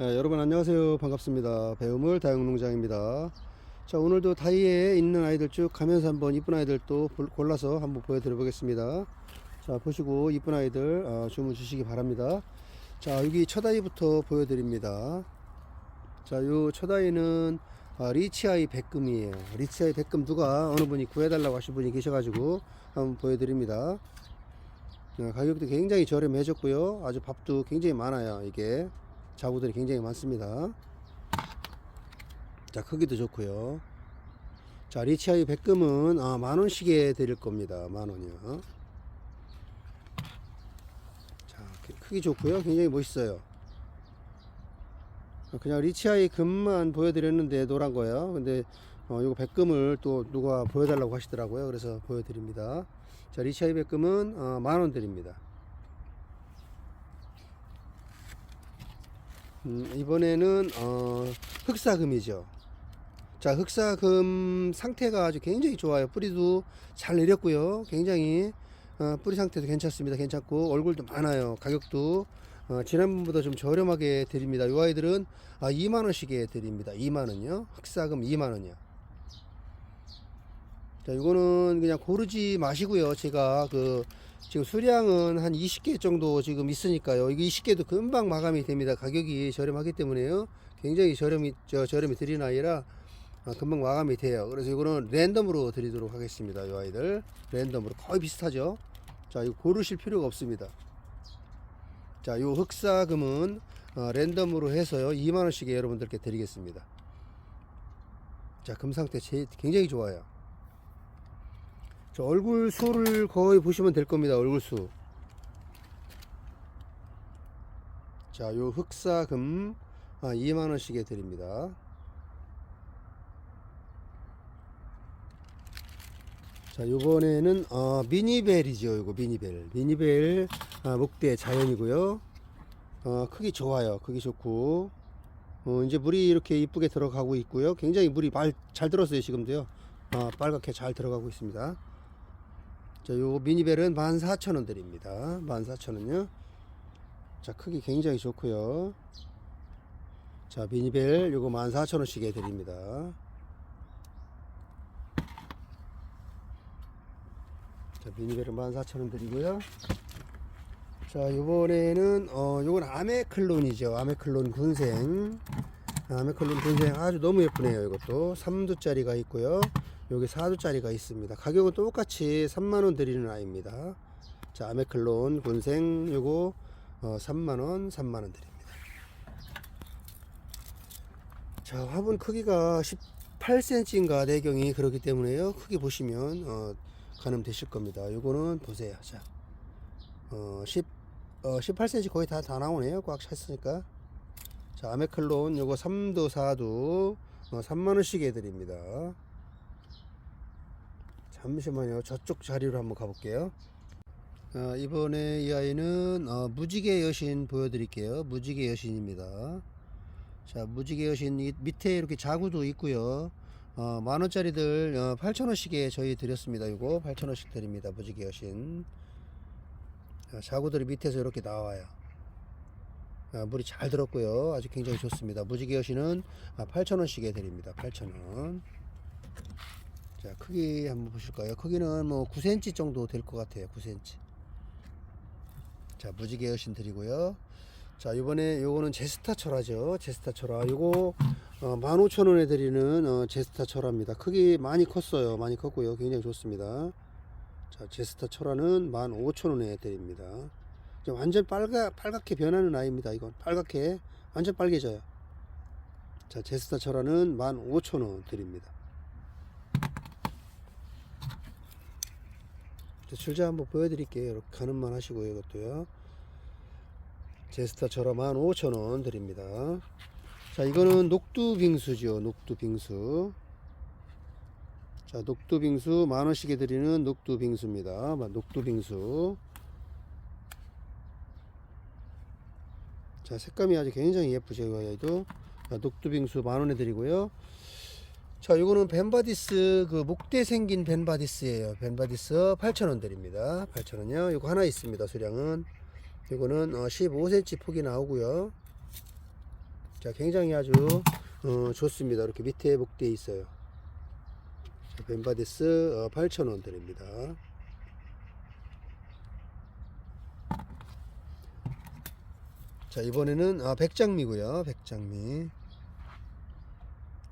네, 여러분 안녕하세요. 반갑습니다. 배우물 다육농장입니다. 자 오늘도 다이에 있는 아이들 쭉 가면서 한번 이쁜 아이들 또 볼- 골라서 한번 보여드려 보겠습니다. 자 보시고 이쁜 아이들 어, 주문 주시기 바랍니다. 자 여기 첫 아이부터 보여드립니다. 자요 첫 아이는 아, 리치아이 백금이에요. 리치아이 백금 누가 어느 분이 구해달라고 하신 분이 계셔가지고 한번 보여드립니다. 어, 가격도 굉장히 저렴해졌고요. 아주 밥도 굉장히 많아요 이게 자구들이 굉장히 많습니다. 자, 크기도 좋고요. 자, 리치아이 백금은 아, 만 원씩에 드릴 겁니다. 만 원이요. 자, 크- 크기 좋고요. 굉장히 멋있어요. 어, 그냥 리치아이 금만 보여드렸는데 노란 거요. 근데 어, 이거 백금을 또 누가 보여달라고 하시더라고요. 그래서 보여드립니다. 자, 리치아이 백금은 어, 만원 드립니다. 음, 이번에는 어, 흑사금이죠. 자, 흑사금 상태가 아주 굉장히 좋아요. 뿌리도 잘 내렸고요. 굉장히 어, 뿌리 상태도 괜찮습니다. 괜찮고 얼굴도 많아요. 가격도 어, 지난번보다 좀 저렴하게 드립니다. 이 아이들은 아, 2만 원씩에 드립니다. 2만 원요. 흑사금 2만 원이요. 자, 이거는 그냥 고르지 마시고요. 제가 그 지금 수량은 한 20개 정도 지금 있으니까요. 이게 20개도 금방 마감이 됩니다. 가격이 저렴하기 때문에요. 굉장히 저렴이 저 저렴이 드리는 아이라 아, 금방 마감이 돼요. 그래서 이거는 랜덤으로 드리도록 하겠습니다. 이 아이들 랜덤으로 거의 비슷하죠. 자, 이거 고르실 필요가 없습니다. 자, 요 흑사금은 어, 랜덤으로 해서요. 2만 원씩에 여러분들께 드리겠습니다. 자, 금 상태 제- 굉장히 좋아요. 저 얼굴 수를 거의 보시면 될 겁니다. 얼굴 수. 자, 요 흑사금 아, 2만 원씩에 드립니다. 자, 요번에는 어, 미니벨이죠. 요거 미니벨. 미니벨 아, 목대 자연이고요. 어, 크기 좋아요. 크기 좋고. 어, 이제 물이 이렇게 이쁘게 들어가고 있고요. 굉장히 물이 말, 잘 들었어요. 지금도요. 어, 빨갛게 잘 들어가고 있습니다. 자, 요 미니벨은 14,000원 드립니다. 14,000원요. 자, 크기 굉장히 좋고요. 자, 미니벨 요거 14,000원씩에 드립니다. 자, 미니벨은 14,000원 드리고요. 자, 요번에는 어, 요건 아메클론이죠. 아메클론 군생. 아메클론 군생 아주 너무 예쁘네요. 이것도 3두짜리가 있고요. 여기 4두짜리가 있습니다. 가격은 똑같이 3만원 드리는 아이입니다. 자, 아메클론 군생 요거 어, 3만원, 3만원 드립니다. 자, 화분 크기가 18cm인가 내경이 그렇기 때문에요. 크기 보시면 어, 가늠 되실 겁니다. 요거는 보세요. 자, 어, 10, 어, 18cm 거의 다, 다 나오네요. 꽉 찼으니까. 자, 아메클론 요거 3도, 4도 어, 3만원씩에 드립니다. 잠시만요. 저쪽 자리로 한번 가볼게요. 어, 이번에 이 아이는 어, 무지개 여신 보여드릴게요. 무지개 여신입니다. 자, 무지개 여신 이 밑에 이렇게 자구도 있고요. 어, 만 원짜리들 어, 8천 원씩에 저희 드렸습니다. 이거 8천 원씩 드립니다. 무지개 여신. 자, 자구들이 밑에서 이렇게 나와요. 아, 물이 잘 들었고요. 아주 굉장히 좋습니다. 무지개 여신은 아, 8천 원씩에 드립니다. 8천 원. 자, 크기 한번 보실까요? 크기는 뭐 9cm 정도 될 것 같아요. 9cm. 자, 무지개 여신 드리고요. 자, 이번에 요거는 제스타 철화죠. 제스타 철화. 요거 어, 15,000원에 드리는 어, 제스타 철화입니다. 크기 많이 컸어요. 많이 컸고요. 굉장히 좋습니다. 자, 제스타 철화는 15,000원에 드립니다. 완전 빨가 빨갛게 변하는 아이입니다. 이건 빨갛게 완전 빨개져요. 자, 제스타 철화는 15,000원 드립니다. 줄자 한번 보여드릴게요. 이렇게 가늠만 하시고요. 이것도요. 제스타처럼 15,000원 드립니다. 자, 이거는 녹두빙수죠. 녹두빙수. 자, 녹두빙수 만원씩에 드리는 녹두빙수입니다. 마- 녹두빙수. 자, 색감이 아주 굉장히 예쁘죠. 이 아이도. 자, 녹두빙수 만원에 드리고요. 자, 요거는 벤바디스 그 목대 생긴 벤바디스예요. 벤바디스 8,000원 드립니다. 8,000원요. 요거 하나 있습니다. 수량은. 이거는 어, 15cm 폭이 나오고요. 자, 굉장히 아주 어, 좋습니다. 이렇게 밑에 목대에 있어요. 자, 벤바디스 어, 8,000원 드립니다. 자, 이번에는 아, 백장미고요. 백장미.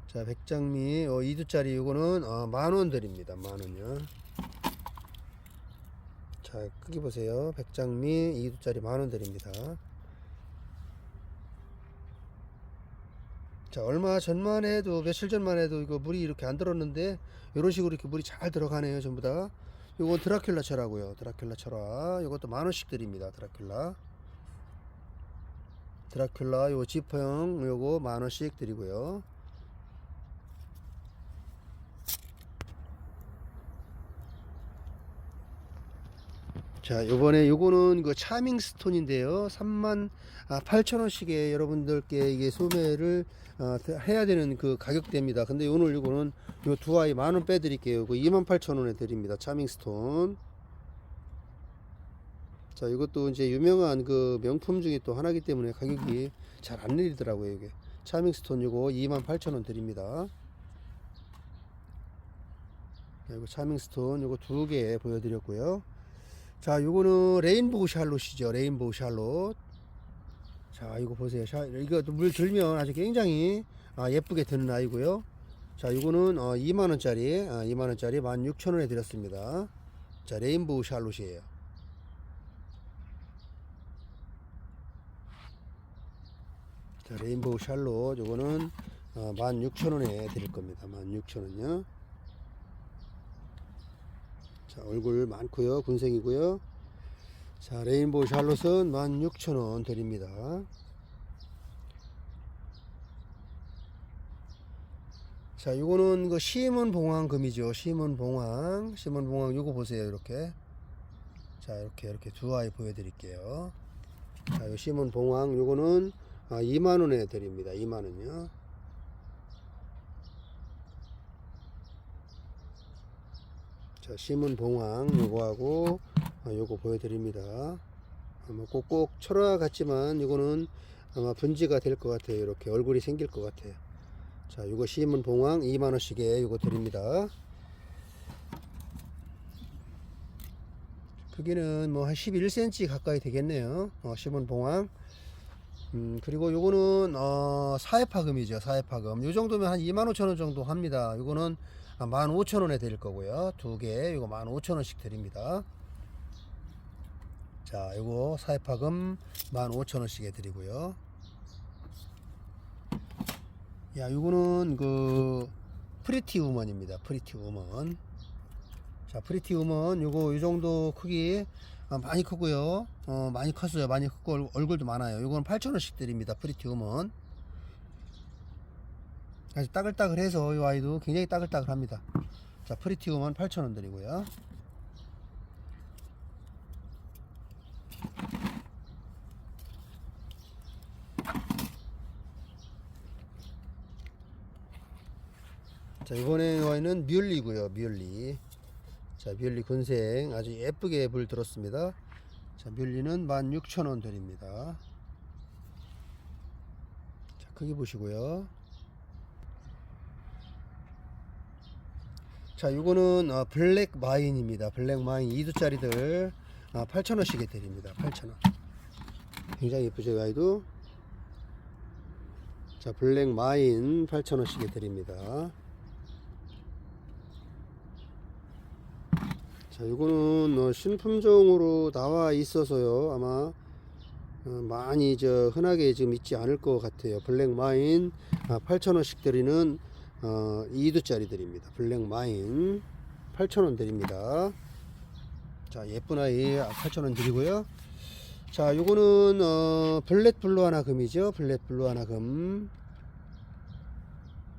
자, 백장미 어, 2두짜리 이거는 어, 만원 드립니다. 만원요. 자, 크기 보세요. 백장미 2두짜리 만원 드립니다. 자, 얼마 전만 해도 며칠 전만 해도 이거 물이 이렇게 안 들었는데 이런 식으로 이렇게 물이 잘 들어가네요. 전부 다. 요건 드라큘라 철하고요. 드라큘라 철화. 요것도 만 원씩 드립니다. 드라큘라. 드라큘라 요 지퍼형 요거 만 원씩 드리고요. 자, 요번에 요거는 그 차밍 스톤인데요. 3만 아, 8천 원씩에 여러분들께 이게 소매를 어, 해야 되는 그 가격대입니다. 근데 오늘 요거는 요 두 아이 만원 빼드릴게요. 그 2만 8천 원에 드립니다. 차밍 스톤. 자, 이것도 이제 유명한 그 명품 중에 또 하나이기 때문에 가격이 잘 안 내리더라고요. 이게 차밍 스톤 요거 2만 8천 원 드립니다. 자, 이거 차밍 스톤 요거 두 개 보여드렸고요. 자, 요거는 레인보우 샬롯이죠. 레인보우 샬롯. 자, 이거 보세요. 샤, 이거 물 들면 아주 굉장히 아, 예쁘게 드는 아이고요. 자, 요거는 어, 2만 원짜리, 아, 2만 원짜리 16,000원에 드렸습니다. 자, 레인보우 샬롯이에요. 자, 레인보우 샬롯 요거는 어, 16,000원에 드릴 겁니다. 16,000원요. 자, 얼굴 많고요. 군생이고요. 자, 레인보우 샬롯은 16,000원 드립니다. 자, 요거는 그 시몬 봉황 금이죠. 시몬 봉황. 시몬 봉황 요거 보세요. 이렇게. 자, 이렇게 이렇게 두 아이 보여 드릴게요. 자, 요 시몬 봉황 요거는 아, 2만 원에 드립니다. 2만 원요. 자, 심은 봉황 요거하고 아, 요거 보여드립니다. 아마 꼭꼭 철화 같지만 이거는 아마 분지가 될 것 같아요. 이렇게 얼굴이 생길 것 같아요. 자, 요거 심은 봉황 2만 원씩에 요거 드립니다. 크기는 뭐 한 11cm 가까이 되겠네요. 어, 심은 봉황. 음, 그리고 요거는 어, 사회파금이죠. 사회파금. 요 정도면 한 2만 5천 원 정도 합니다. 요거는 15,000원에 드릴 거고요. 두 개, 이거 15,000원씩 드립니다. 자, 이거 사회파금 15,000원씩에 드리고요. 야, 이거는 그 프리티 우먼입니다. 프리티 우먼. 자, 프리티 우먼 요거 요 정도 크기 아, 많이 크고요. 어, 많이 컸어요. 많이 크고 얼- 얼굴도 많아요. 요건 8,000원씩 드립니다. 프리티 우먼. 아주 따글따글해서 이 아이도 굉장히 따글따글합니다. 자, 프리티우먼 8,000원 드리고요. 자, 이번에 와인은 뮬리고요. 뮬리. 자, 뮬리 군생 아주 예쁘게 물 들었습니다. 자, 뮬리는 16,000원 드립니다. 자, 크기 보시고요. 자, 요거는 어, 블랙 마인입니다. 블랙 마인 2두짜리들 아, 8,000원씩에 드립니다. 8,000원. 굉장히 예쁘죠, 이 아이도. 자, 블랙 마인 8,000원씩에 드립니다. 자, 요거는 어, 신품종으로 나와 있어서요. 아마 어, 많이 저 흔하게 지금 있지 않을 것 같아요. 블랙 마인 아, 8,000원씩 드리는 어, 2두짜리 드립니다. 블랙 마인 8,000원 드립니다. 자, 예쁜 아이 8,000원 드리고요. 자, 요거는 어, 블랙 블루 하나 금이죠. 블랙 블루 하나 금.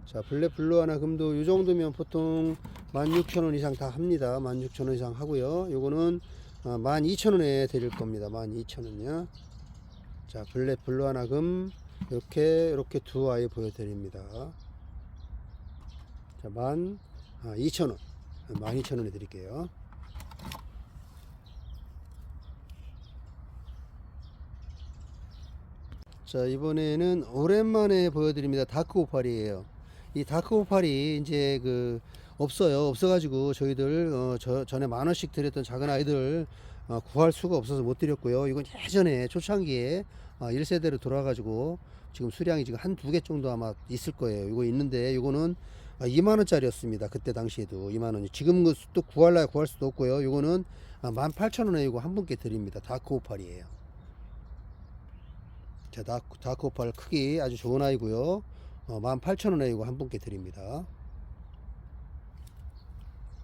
자, 블랙 블루 하나 금도 요 정도면 보통 16,000원 이상 다 합니다. 16,000원 이상 하고요. 요거는 어, 12,000원에 드릴 겁니다. 12,000원요. 자, 블랙 블루 하나 금 이렇게 이렇게 두 아이 보여 드립니다. 자, 만 아, 2,000원. 12,000원에 드릴게요. 자 이번에는 오랜만에 보여드립니다. 다크 오팔이에요. 이 다크 오팔이 이제 그 없어요. 없어가지고 저희들 어, 저, 전에 만 원씩 드렸던 작은 아이들 어, 구할 수가 없어서 못 드렸고요. 이건 예전에 초창기에 어, 1세대로 돌아가지고 지금 수량이 지금 한 두 개 정도 아마 있을 거예요. 이거 있는데 이거는 2만원짜리였습니다 그때 당시에도 2만원이 지금 그또 구할라 구할 수도 없고요 이거는 18,000원에 이거 한 분께 드립니다 다크 오팔이에요 자, 다크, 다크 오팔 크기 아주 좋은 아이고요. 어, 18,000원에 이거 한 분께 드립니다.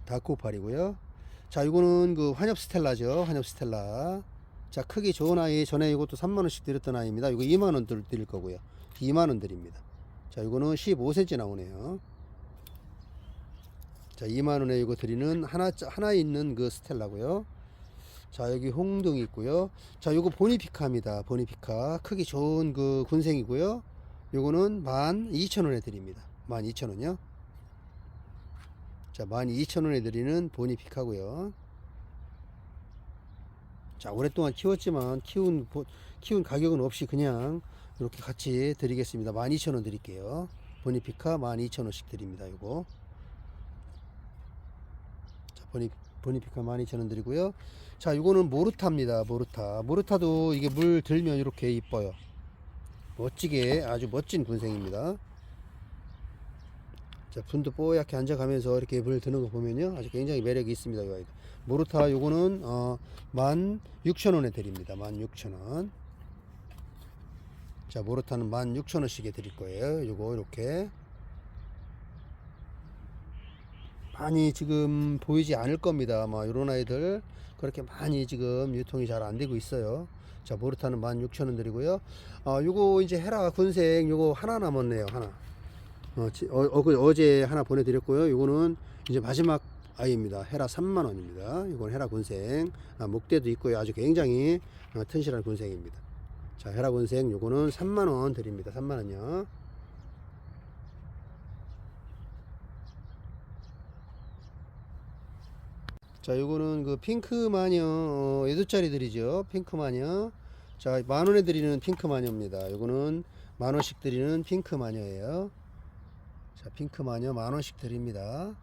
다크 오팔이고요. 자, 이거는 그 환엽 스텔라죠. 환엽 스텔라. 자, 크기 좋은 아이 전에 이것도 3만원씩 드렸던 아이입니다. 이거 2만원 드- 드릴 거고요. 2만원 드립니다. 자, 이거는 15cm 나오네요. 자, 2만 원에 이거 드리는 하나, 하나 있는 그 스텔라고요. 자 여기 홍등 있고요. 자 요거 보니피카입니다. 보니피카. 크기 좋은 그 군생이고요. 요거는 12,000원에 드립니다. 12,000원이요? 자 12,000원에 드리는 보니피카고요. 자 오랫동안 키웠지만 키운 보- 키운 가격은 없이 그냥 이렇게 같이 드리겠습니다. 12,000원 드릴게요. 보니피카 12,000원씩 드립니다 요거 자 보니 보니피카 12,000원 드리고요. 자, 이거는 모르타입니다. 모르타. 모르타도 이게 물 들면 이렇게 이뻐요. 멋지게 아주 멋진 군생입니다. 자, 분도 뽀얗게 앉아가면서 이렇게 물 드는 거 보면요. 아주 굉장히 매력이 있습니다. 이 아이도. 모르타 요거는 어, 16,000원에 드립니다. 16,000원. 자, 모르타는 16,000원씩에 드릴 거예요. 요거 이렇게 많이 지금 보이지 않을 겁니다. 아마 이런 아이들 그렇게 많이 지금 유통이 잘 안 되고 있어요. 자, 모르타는 16,000원 드리고요. 아, 요거 이제 헤라 군생 요거 하나 남았네요. 하나. 어, 지- 어, 어, 그 어제 하나 보내드렸고요. 요거는 이제 마지막 아이입니다. 헤라 3만원입니다. 이건 헤라 군생. 아, 목대도 있고요. 아주 굉장히 어, 튼실한 군생입니다. 자, 헤라 군생 요거는 3만원 드립니다. 3만원요. 자, 요거는 그 핑크 마녀 어, 8짜리들이죠. 핑크 마녀. 자, 만 원에 드리는 핑크 마녀입니다. 요거는 만 원씩 드리는 핑크 마녀예요. 자, 핑크 마녀 만 원씩 드립니다.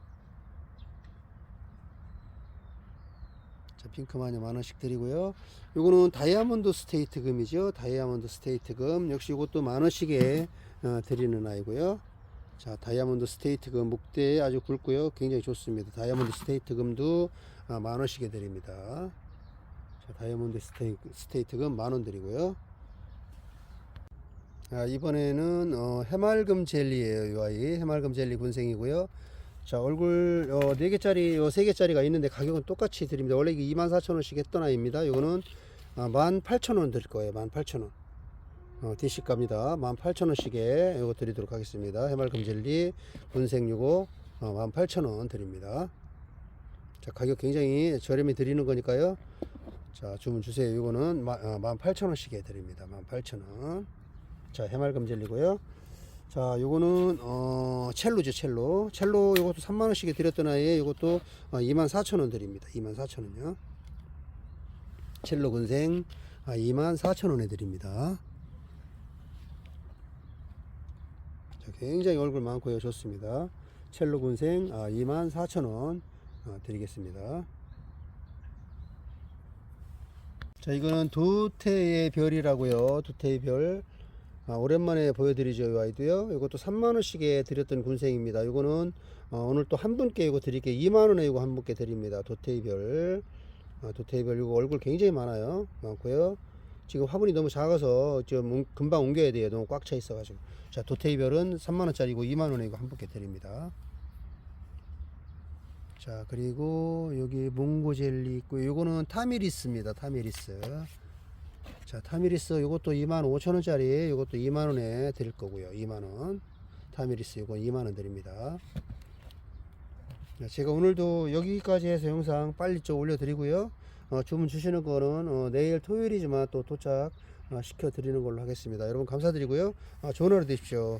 자, 핑크 마녀 만 원씩 드리고요. 요거는 다이아몬드 스테이트 금이죠. 다이아몬드 스테이트 금. 역시 이것도 만 원씩에 어, 드리는 아이고요. 자, 다이아몬드 스테이트 금 목대 아주 굵고요. 굉장히 좋습니다. 다이아몬드 스테이트 금도 아, 만 원씩에 드립니다. 자, 다이아몬드 스테이, 스테이트 금만 원 드리고요. 아, 이번에는 어, 해맑음 젤리예요. 이 아이 해맑음 젤리 군생이고요. 자 얼굴 어, 4개짜리 어, 3개짜리가 있는데 가격은 똑같이 드립니다. 원래 이게 24,000원씩 했던 아이입니다. 이거는 아, 18,000원 드릴 거예요. 18,000원. 어, DC값입니다. 18,000원씩에 이거 드리도록 하겠습니다. 해맑음 젤리 군생 요거 어, 18,000원 드립니다. 자, 가격 굉장히 저렴히 드리는 거니까요. 자, 주문 주세요. 이거는 마, 어, 18,000원씩에 드립니다. 18,000원. 자, 해맑음 젤리고요. 자, 요거는 어, 첼로죠, 첼로. 첼로 요것도 3만 원씩에 드렸던 아이에 요것도 어, 24,000원 드립니다. 24,000원요. 첼로 군생 아, 24,000원에 드립니다. 자, 굉장히 얼굴 많고요. 좋습니다. 첼로 군생 아, 24,000원 어, 드리겠습니다. 자, 이거는 두태의 별이라고요. 두태의 별. 아, 오랜만에 보여드리죠. 이 아이도요. 이것도 3만원씩에 드렸던 군생입니다. 이거는 어, 오늘 또 한 분께 이거 드릴게요. 2만원에 이거 한 분께 드립니다. 도태의 별. 아, 도태의 별. 이거 얼굴 굉장히 많아요. 많고요. 지금 화분이 너무 작아서 좀 옮- 금방 옮겨야 돼요. 너무 꽉 차 있어가지고. 자, 도태의 별은 3만원짜리고 2만원에 이거 한 분께 드립니다. 자, 그리고 여기 몽고 젤리 있고, 요거는 타미리스입니다. 타미리스. 자, 타미리스 요것도 25,000원짜리 요것도 2만원에 드릴 거고요. 2만원. 타미리스 요거 2만원 드립니다. 자, 제가 오늘도 여기까지 해서 영상 빨리 좀 올려드리고요. 어, 주문 주시는 거는 어, 내일 토요일이지만 또 도착 어, 시켜 드리는 걸로 하겠습니다. 여러분 감사드리고요. 아, 좋은 하루 되십시오.